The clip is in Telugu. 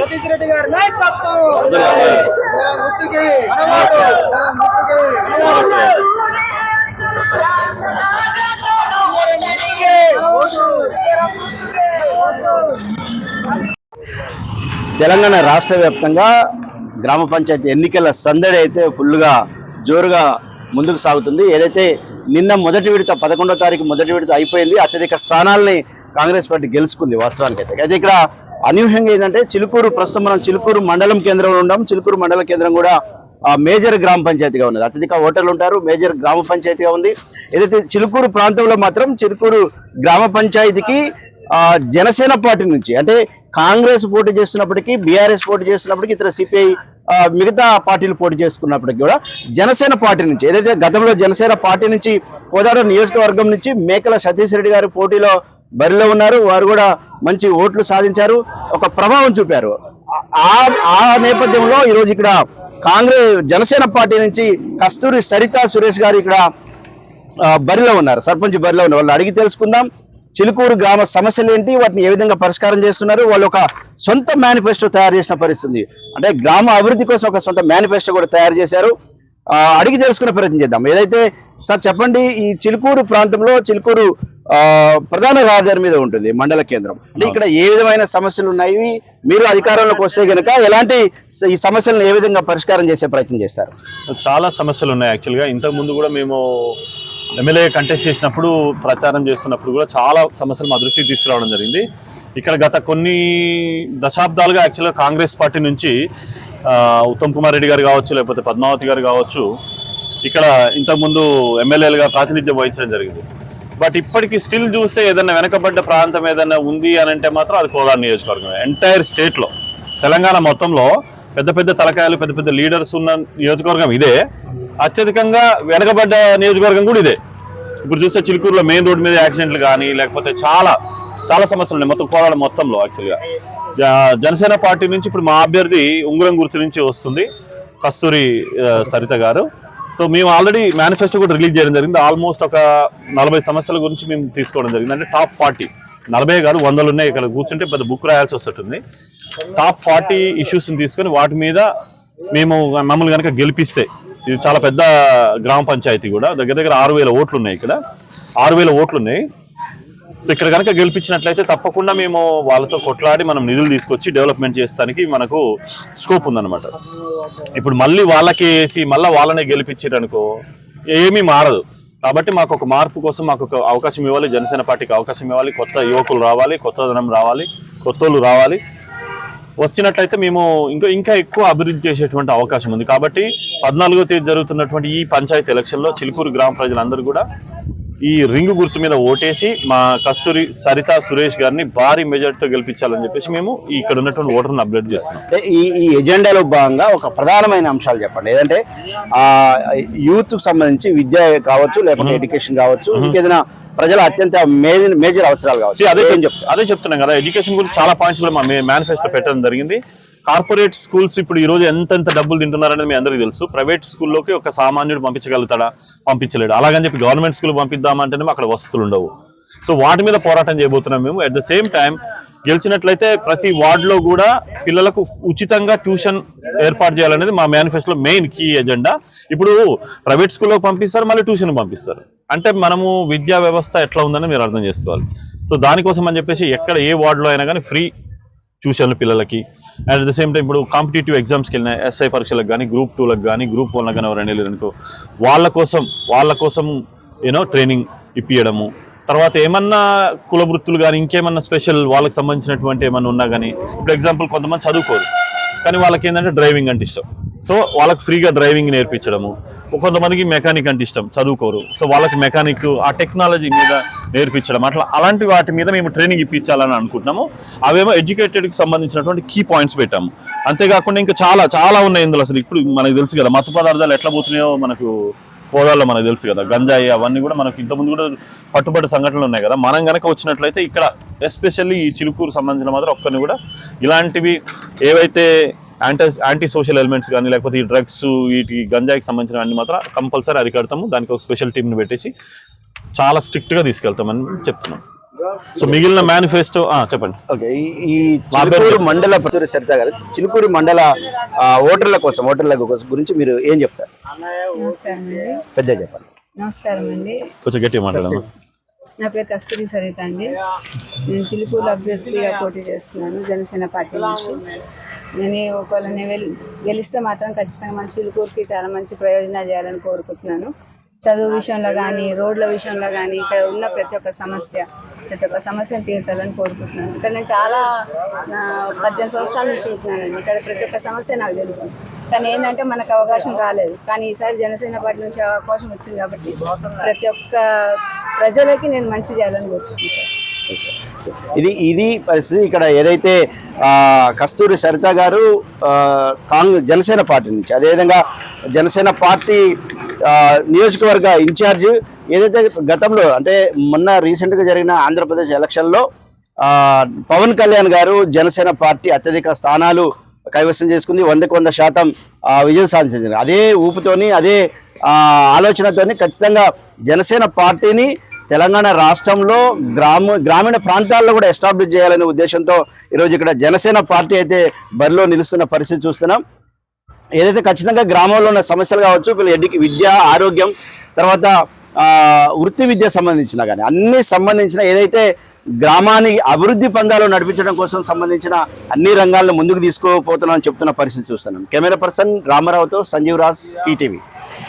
సతీష్ రెడ్డి గారి నాయకత్వం తెలంగాణ రాష్ట్ర వ్యాప్తంగా గ్రామ పంచాయతీ ఎన్నికల సందడి అయితే ఫుల్గా జోరుగా ముందుకు సాగుతుంది. ఏదైతే నిన్న మొదటి విడత పదకొండో తారీఖు మొదటి విడత అయిపోయింది అత్యధిక స్థానాల్ని కాంగ్రెస్ పార్టీ గెలుచుకుంది వాస్తవానికి అయితే అయితే ఇక్కడ అనూహ్యంగా ఏంటంటే చిలుకూరు ప్రస్తుతం మనం చిలుకూరు మండలం కేంద్రంలో ఉన్నాం. చిలుకూరు మండల కేంద్రం కూడా మేజర్ గ్రామ పంచాయతీగా ఉన్నది. అత్యధిక ఓటర్లు ఉంటారు మేజర్ గ్రామ పంచాయతీగా ఉంది. ఏదైతే చిలుకూరు ప్రాంతంలో మాత్రం చిలుకూరు గ్రామ పంచాయతీకి జనసేన పార్టీ నుంచి అంటే కాంగ్రెస్ పోటీ చేస్తున్నప్పటికీ బీఆర్ఎస్ పోటీ చేస్తున్నప్పటికీ ఇతర సిపిఐ మిగతా పార్టీలు పోటీ చేసుకున్నప్పటికీ కూడా జనసేన పార్టీ నుంచి ఏదైతే గతంలో జనసేన పార్టీ నుంచి కోదాడ నియోజకవర్గం నుంచి మేకల సతీష్ రెడ్డి గారి పోటీలో బరిలో ఉన్నారు. వారు కూడా మంచి ఓట్లు సాధించారు. ఒక ప్రభావం చూపారు. ఆ ఆ నేపథ్యంలో ఈరోజు ఇక్కడ కాంగ్రెస్ జనసేన పార్టీ నుంచి కస్తూరి సరిత సురేష్ గారు ఇక్కడ బరిలో ఉన్నారు. సర్పంచ్ బరిలో ఉన్నారు. వాళ్ళు అడిగి తెలుసుకుందాం. చిలుకూరు గ్రామ సమస్యలు ఏంటి? వాటిని ఏ విధంగా పరిష్కారం చేస్తున్నారు? వాళ్ళు ఒక సొంత మేనిఫెస్టో తయారు చేసిన పరిస్థితి. అంటే గ్రామ అభివృద్ధి కోసం ఒక సొంత మేనిఫెస్టో కూడా తయారు చేశారు. అడిగి తెలుసుకునే ప్రయత్నం చేద్దాం. ఏదైతే సార్ చెప్పండి ఈ చిలుకూరు ప్రాంతంలో చిలుకూరు ప్రధాన రహదారి మీద ఉంటుంది మండల కేంద్రం. అంటే ఇక్కడ ఏ విధమైన సమస్యలు ఉన్నాయి? మీరు అధికారంలోకి వస్తే గనక ఎలాంటి ఈ సమస్యలను ఏ విధంగా పరిష్కారం చేసే ప్రయత్నం చేస్తారు? చాలా సమస్యలు ఉన్నాయి యాక్చువల్గా ఇంతకు ముందు కూడా మేము ఎమ్మెల్యే కంటెస్ట్ చేసినప్పుడు ప్రచారం చేస్తున్నప్పుడు కూడా చాలా సమస్యలు మా దృష్టికి తీసుకురావడం జరిగింది. ఇక్కడ గత కొన్ని దశాబ్దాలుగా యాక్చువల్గా కాంగ్రెస్ పార్టీ నుంచి ఉత్తమ్ కుమార్ రెడ్డి గారు కావచ్చు లేకపోతే పద్మావతి గారు కావచ్చు ఇక్కడ ఇంతకుముందు ఎమ్మెల్యేలుగా ప్రాతినిధ్యం వహించడం జరిగింది. బట్ ఇప్పటికీ స్టిల్ చూస్తే ఏదైనా వెనకబడ్డ ప్రాంతం ఏదైనా ఉంది అని అంటే మాత్రం అది కోదాడు నియోజకవర్గం ఎంటైర్ స్టేట్లో తెలంగాణ మొత్తంలో పెద్ద పెద్ద తలకాయలు పెద్ద పెద్ద లీడర్స్ ఉన్న నియోజకవర్గం ఇదే. అత్యధికంగా వెనకబడ్డ నియోజకవర్గం కూడా ఇదే. ఇప్పుడు చూస్తే చిలుకూరులో మెయిన్ రోడ్ మీద యాక్సిడెంట్లు కానీ లేకపోతే చాలా చాలా సమస్యలు ఉన్నాయి మొత్తం కోదాడ మొత్తంలో యాక్చువల్గా జనసేన పార్టీ నుంచి ఇప్పుడు మా అభ్యర్థి ఉంగరం గుర్తు నుంచి వస్తుంది. కస్తూరి సరిత గారు. సో మేము ఆల్రెడీ మేనిఫెస్టో కూడా రిలీజ్ చేయడం జరిగింది. ఆల్మోస్ట్ ఒక నలభై సమస్యల గురించి మేము తీసుకోవడం జరిగింది. అంటే టాప్ ఫార్టీ. నలభై కాదు వందలు ఉన్నాయి ఇక్కడ కూర్చుంటే పెద్ద బుక్ రాయాల్సి వస్తుంది టాప్ ఫార్టీ ఇష్యూస్ని తీసుకొని వాటి మీద మేము మమ్మల్ని కనుక గెలిపిస్తే ఇది చాలా పెద్ద గ్రామ పంచాయతీ కూడా దగ్గర దగ్గర ఆరు వేల ఓట్లు ఉన్నాయి ఇక్కడ. ఆరు వేల ఓట్లు ఉన్నాయి. సో ఇక్కడ కనుక గెలిపించినట్లయితే తప్పకుండా మేము వాళ్ళతో కొట్లాడి మనం నిధులు తీసుకొచ్చి డెవలప్మెంట్ చేస్తానికి మనకు స్కోప్ ఉందన్నమాట. ఇప్పుడు మళ్ళీ వాళ్ళకి వేసి మళ్ళీ వాళ్ళనే గెలిపించారనుకో ఏమీ మారదు. కాబట్టి మాకు ఒక మార్పు కోసం మాకు ఒక అవకాశం ఇవ్వాలి. జనసేన పార్టీకి అవకాశం ఇవ్వాలి. కొత్త యువకులు రావాలి. కొత్త ధనం రావాలి. కొత్త రావాలి. వచ్చినట్లయితే మేము ఇంకా ఇంకా ఎక్కువ అభివృద్ధి చేసేటువంటి అవకాశం ఉంది. కాబట్టి పద్నాలుగో తేదీ జరుగుతున్నటువంటి ఈ పంచాయతీ ఎలక్షన్లో చిలుకూరు గ్రామ ప్రజలందరూ కూడా ఈ రింగు గుర్తు మీద ఓటేసి మా కస్తూరి సరిత సురేష్ గారిని భారీ మెజార్టీతో గెలిపించాలని చెప్పేసి మేము ఇక్కడ ఉన్నటువంటి ఓటర్ని అప్డేట్ చేస్తున్నాం. అంటే ఈ ఈ ఎజెండాలో భాగంగా ఒక ప్రధానమైన అంశాలు చెప్పండి. ఏదంటే ఆ యూత్కు సంబంధించి విద్య కావచ్చు లేకపోతే ఎడ్యుకేషన్ కావచ్చు ఇంకేదైనా ప్రజల అత్యంత మేజర్ మేజర్ అవసరాలు కావచ్చు. అదే అదే చెప్తున్నాం కదా ఎడ్యుకేషన్ గురించి చాలా పాయింట్స్ కూడా మా మేనిఫెస్టో పెట్టడం జరిగింది. కార్పొరేట్ స్కూల్స్ ఇప్పుడు ఈరోజు ఎంతెంత డబ్బులు తింటున్నారనేది మీ అందరికీ తెలుసు. ప్రైవేట్ స్కూల్లోకి ఒక సామాన్యుడు పంపించగలుగుతాడా? పంపించలేడు. అలాగని చెప్పి గవర్నమెంట్ స్కూల్ పంపిద్దామంటేనే అక్కడ వసతులు ఉండవు. సో వాటి మీద పోరాటం చేయబోతున్నాం మేము. అట్ ద సేమ్ టైం గెలిచినట్లయితే ప్రతి వార్డులో కూడా పిల్లలకు ఉచితంగా ట్యూషన్ ఏర్పాటు చేయాలనేది మా మేనిఫెస్టోలో మెయిన్ కీ ఎజెండా ఇప్పుడు ప్రైవేట్ స్కూల్లో పంపిస్తారు మళ్ళీ ట్యూషన్ పంపిస్తారు. అంటే మనము విద్యా వ్యవస్థ ఎట్లా ఉందని మీరు అర్థం చేసుకోవాలి. సో దానికోసం అని చెప్పేసి ఎక్కడ ఏ వార్డులో అయినా కానీ ఫ్రీ ట్యూషన్లు పిల్లలకి and at the same time ఇప్పుడు కాంపిటేటివ్ ఎగ్జామ్స్కి వెళ్ళిన ఎస్ఐ పరీక్షలకు కానీ గ్రూప్ టూలకు కానీ గ్రూప్ వన్లకు కానీ ఎవరైనా వెళ్ళారనుకో వాళ్ళ కోసం వాళ్ళ కోసం యూనో ట్రైనింగ్ ఇప్పించడము తర్వాత ఏమన్నా కుల వృత్తులు కానీ ఇంకేమన్నా స్పెషల్ వాళ్ళకి సంబంధించినటువంటి ఏమన్నా ఉన్నా కానీ ఇప్పుడు ఎగ్జాంపుల్ కొంతమంది చదువుకోరు. కానీ వాళ్ళకి ఏంటంటే డ్రైవింగ్ అంటే ఇష్టం. సో వాళ్ళకి ఫ్రీగా డ్రైవింగ్ నేర్పించడము. కొంతమందికి మెకానిక్ అంటే ఇష్టం చదువుకోరు. సో వాళ్ళకి మెకానిక్ ఆ టెక్నాలజీ మీద నేర్పించడం అట్లా అలాంటి వాటి మీద మేము ట్రైనింగ్ ఇప్పించాలని అనుకుంటున్నాము. అవేమో ఎడ్యుకేటెడ్కి సంబంధించినటువంటి కీ పాయింట్స్ పెట్టాము. అంతేకాకుండా ఇంకా చాలా చాలా ఉన్నాయి ఇందులో అసలు. ఇప్పుడు మనకు తెలుసు కదా మత్తు పదార్థాలు ఎట్లా పోతున్నాయో మనకు హోదాల్లో మనకు తెలుసు కదా. గంజాయి అవన్నీ కూడా మనకు ఇంతకుముందు కూడా పట్టుబడి సంఘటనలు ఉన్నాయి కదా. మనం కనుక వచ్చినట్లయితే ఇక్కడ ఎస్పెషల్లీ ఈ చిలుకూరు సంబంధించిన మాత్రం ఒక్కరిని కూడా ఇలాంటివి ఏవైతే యాంటీ యాంటీ సోషల్ ఎలిమెంట్స్ కానీ లేకపోతే ఈ డ్రగ్స్ వీటి గంజాయికి సంబంధించిన అన్ని మాత్రం కంపల్సరీ అరికడతాము. దానికి ఒక స్పెషల్ టీంని పెట్టేసి చాలా స్ట్రిక్ట్గా తీసుకెళ్తామని చెప్తున్నాం. సో మిగిలిన మేనిఫెస్టో చెప్పండి. ఓకే ఈ- చిలుకూరు మండల ప్రచుర సరిత గారు చిలుకూరు మండల ఓటర్ల కోసం ఓటర్ల కోసం గురించి మీరు ఏం చెప్తారు? పెద్ద చెప్పండి. నమస్కారం అండి కొంచెం గట్టిగా మాట్లాడమ్మా. నా పేరు కస్తూరి సరిత అండి. నేను చిలుకూరు అభ్యర్థిగా పోటీ చేస్తున్నాను జనసేన పార్టీ నుంచి. నేను ఒకవేళ నేను గెలిస్తే మాత్రం ఖచ్చితంగా మన చిలుకూరుకి చాలా మంచి ప్రయోజనాలు చేయాలని కోరుకుంటున్నాను. చదువు విషయంలో కానీ రోడ్ల విషయంలో కానీ ఇక్కడ ఉన్న ప్రతి ఒక్క సమస్య ప్రతి ఒక్క సమస్యను తీర్చాలని కోరుకుంటున్నాను. ఇక్కడ నేను చాలా పద్దెనిమిది సంవత్సరాల నుంచి ఉంటున్నానండి. ఇక్కడ ప్రతి ఒక్క సమస్య నాకు తెలుసు. కానీ ఏంటంటే మనకు అవకాశం రాలేదు. కానీ ఈసారి జనసేన పార్టీ నుంచి అవకాశం వచ్చింది కాబట్టి ప్రతి ఒక్క ప్రజలకి నేను మంచి చేయాలని కోరుకుంటున్నాను సార్. ఇది ఇది పరిస్థితి. ఇక్కడ ఏదైతే కస్తూరి సరిత గారు కాంగ్రెస్ జనసేన పార్టీ నుంచి అదేవిధంగా జనసేన పార్టీ నియోజకవర్గ ఇన్ఛార్జ్ ఏదైతే గతంలో అంటే మొన్న రీసెంట్గా జరిగిన ఆంధ్రప్రదేశ్ ఎలక్షన్లో పవన్ కళ్యాణ్ గారు జనసేన పార్టీ అత్యధిక స్థానాలు కైవసం చేసుకుంది వందకు వంద శాతం విజయం సాధించింది. అదే ఊపుతోని అదే ఆలోచనతోని ఖచ్చితంగా జనసేన పార్టీని తెలంగాణ రాష్ట్రంలో గ్రామ గ్రామీణ ప్రాంతాల్లో కూడా ఎస్టాబ్లిష్ చేయాలనే ఉద్దేశంతో ఈరోజు ఇక్కడ జనసేన పార్టీ అయితే బరిలో నిలుస్తున్న పరిస్థితి చూస్తున్నాం. ఏదైతే ఖచ్చితంగా గ్రామంలో ఉన్న సమస్యలు కావచ్చు వీళ్ళ ఎడ్యుకి విద్య ఆరోగ్యం తర్వాత వృత్తి విద్య సంబంధించిన కానీ అన్ని సంబంధించిన ఏదైతే గ్రామాన్ని అభివృద్ధి పందాలు నడిపించడం కోసం సంబంధించిన అన్ని రంగాలను ముందుకు తీసుకోపోతున్నామని చెప్తున్న పరిస్థితి చూస్తున్నాం. కెమెరా పర్సన్ రామారావుతో సంజీవ్ రాజ్ ఈటీవీ.